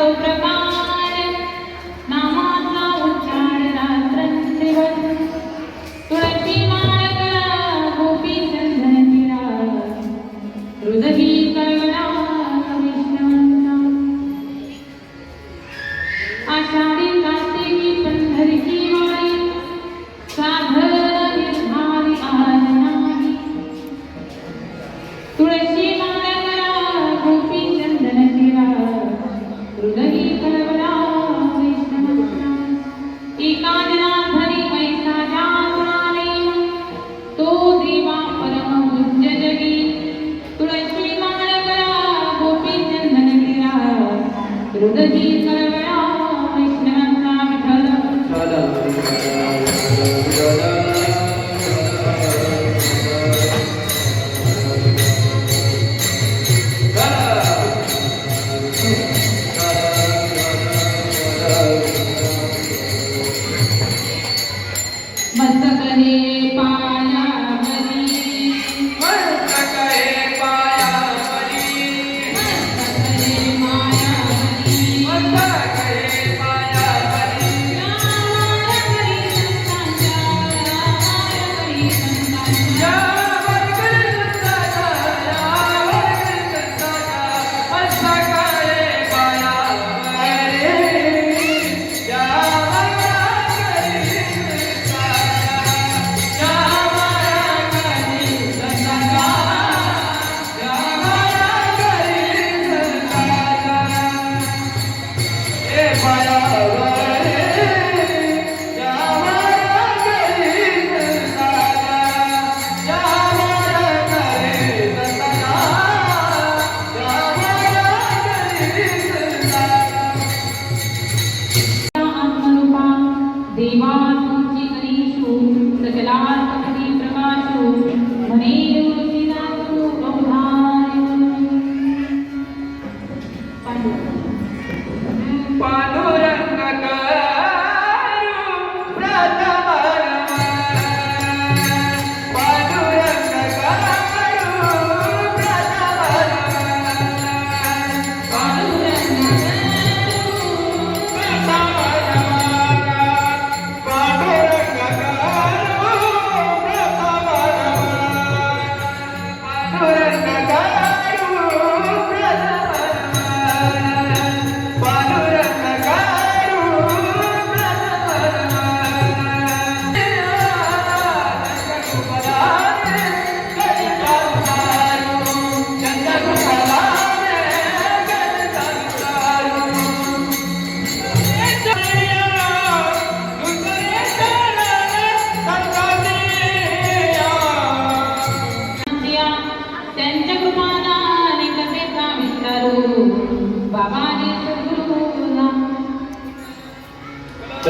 ऐका तो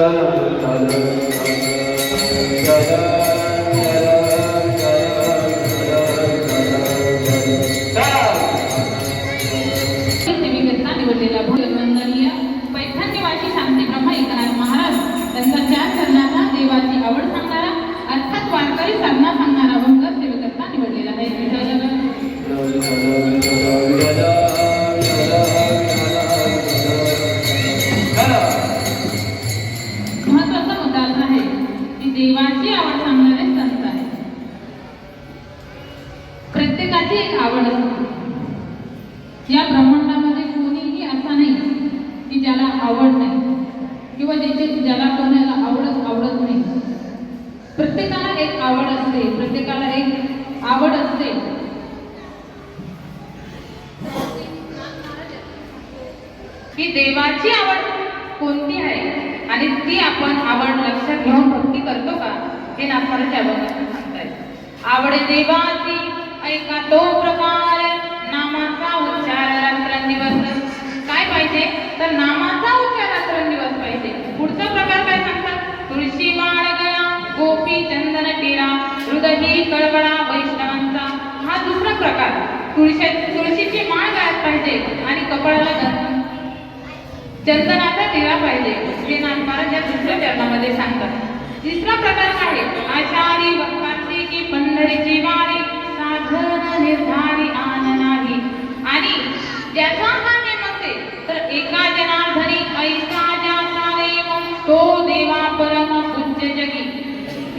सेविकेचा शांती ब्रह्म एकनाथ महाराज त्यांचा चार चरणाचा देवाची आवड सांगणारा एक या ब्रह्मांडामध्ये कोणीही असा नाही की ज्याला आवड नाही किंवा ज्याचे ज्याला कोणाला आवडत आवडत नाही. प्रत्येकाला एक आवड असते प्रत्येकाला एक आवड असते. ही देवाची आवड कोणती आहे? आणि ती आपण आवड लक्षात घेऊन भक्ती करतो का? हे नाथमाराच्या अभंगातून सांगतायत. आवडे देवाची ऐका तो प्रभू नामाचा उच्चार रात्रंदिवस काय पाहिजे तर नामाचा उच्चार रात्रंदिवस पाहिजे. पुढचा प्रकार काय सांगतात? तुळशी माळ गळा गोपी चंदन टेरा हृदयी कळवळा वैष्णवांचा. हा दुसरा प्रकार. तुळशी तुळशीची माळ गायत पाहिजे आणि कपाळाला गं- चंदनाचा टेरा पाहिजे. श्रीनाथ महाराज या दुसऱ्या चरणामध्ये सांगतात. तिसरा प्रकार आहे आषाढी भक्तांची की पंढरीची वारी. साधन निर्धारी आननाही आणि ज्याचा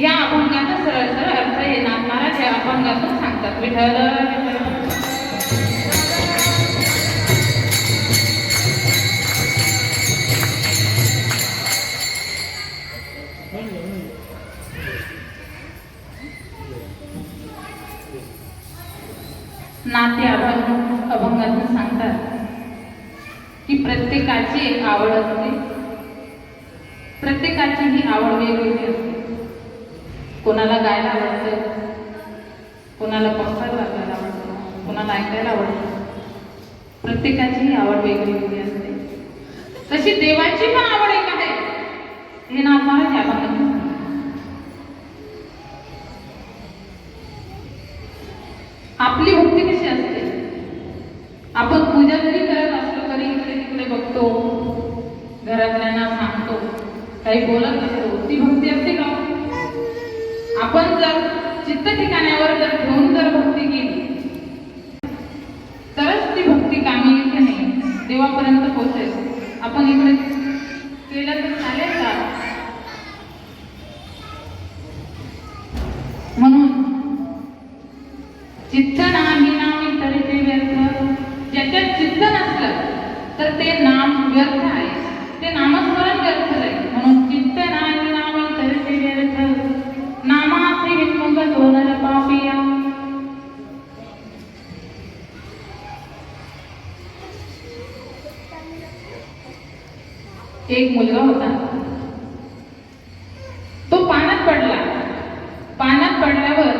या अभंगाचा सरळ सरळ अर्थ हे महाराज या अभंगातून सांगतात. विठ्ठल. नाते अभंग अभंगातून सांगतात की प्रत्येकाची एक आवड असते. प्रत्येकाची ही आवड वेगवेगळी असते. कोणाला गायला आवडतं? कोणाला पंखात वाचायला आवडतं? कोणाला ऐकायला आवडतं? प्रत्येकाची ही आवड वेगळी वेगळी असते. तशी देवाची पण आवड एक आहे. हे ना आम्हाला या अभंगातून आपली भक्ती कशी असते? आपण पूजा जरी करत असलो तरी इकडे तिकडे बघतो. घरातल्यांना सांगतो. काही बोलत असतो ती भक्ती असते का? चित्त ठिकाण्यावर जर ठेवून जर भक्ती केली तरच ती भक्ती कामी येते नाही. देवापर्यंत पोहोचेल. आपण इकडे केलं तर एक मुलगा होता तो पाण्यात पडला पाण्यात पडल्यावर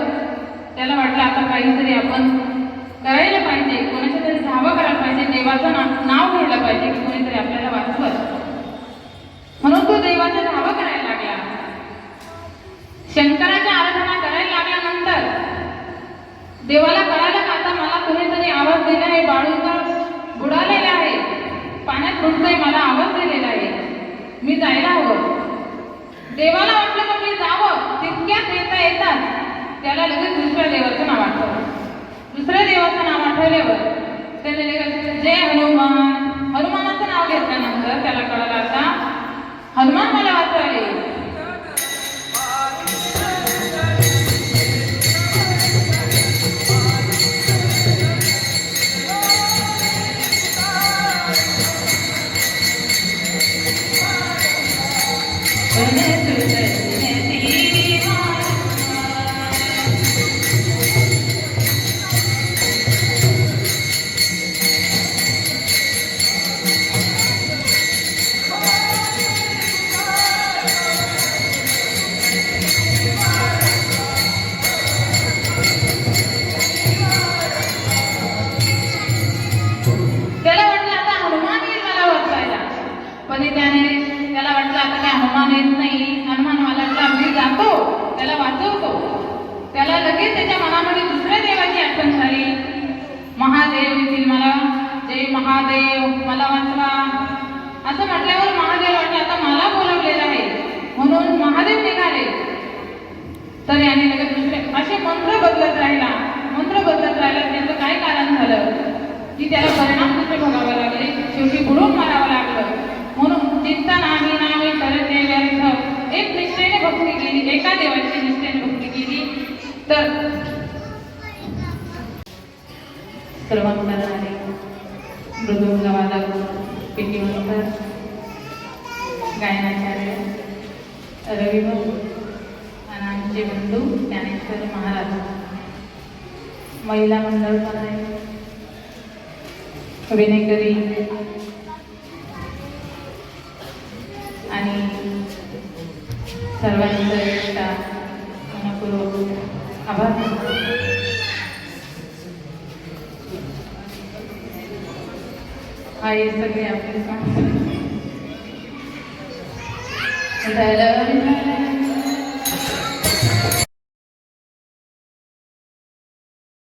त्याला वाटलं आता काहीतरी आपण करायला पाहिजे कोणाच्या तरी धावा करायला पाहिजे देवाचं ना- नाव घ्यायला पाहिजे की कोणीतरी आपल्याला वाचवत म्हणून तो देवाचा धावा करायला लागला शंकराच्या आराधना करायला लागल्यानंतर देवाला कळालं का आता मला कोणीतरी आवाज दिला आहे बाळू तर बुडालेला आहे पाण्यात बुडतोय मला आवाज दिलेला आहे मी जायला हवं देवाला वाटलं का मी जावं. तितक्यात देता येतात. त्याला लगेच दुसऱ्या देवाचं नाव आठवलं. दुसऱ्या देवाचं नाव आठवल्यावर त्याने लगेच जय हनुमान. हनुमानाचं नाव घेतल्यानंतर त्याला कळलं आता हनुमान मला वाचवले की त्याला परिणाम कुठे भोगावे लागले. शेवटी बुडून मारावं लागलं. म्हणून चिंता नाही नाही करत ते व्यर्थ. एक निष्ठेने भक्ती केली एका देवाची निष्ठेने भक्ती केली. तर सर्वांना झाले. मृदुंगवादक पिटीवंतर गायनाचार्य रविभाऊ आणि आमचे बंधू ज्ञानेश्वर महाराज. महिला मंडळ पण आहे विनेकरी आणि सर्वांचं एकटा मनपूर्वक आभार. हा हे सगळे आपले सण. जायला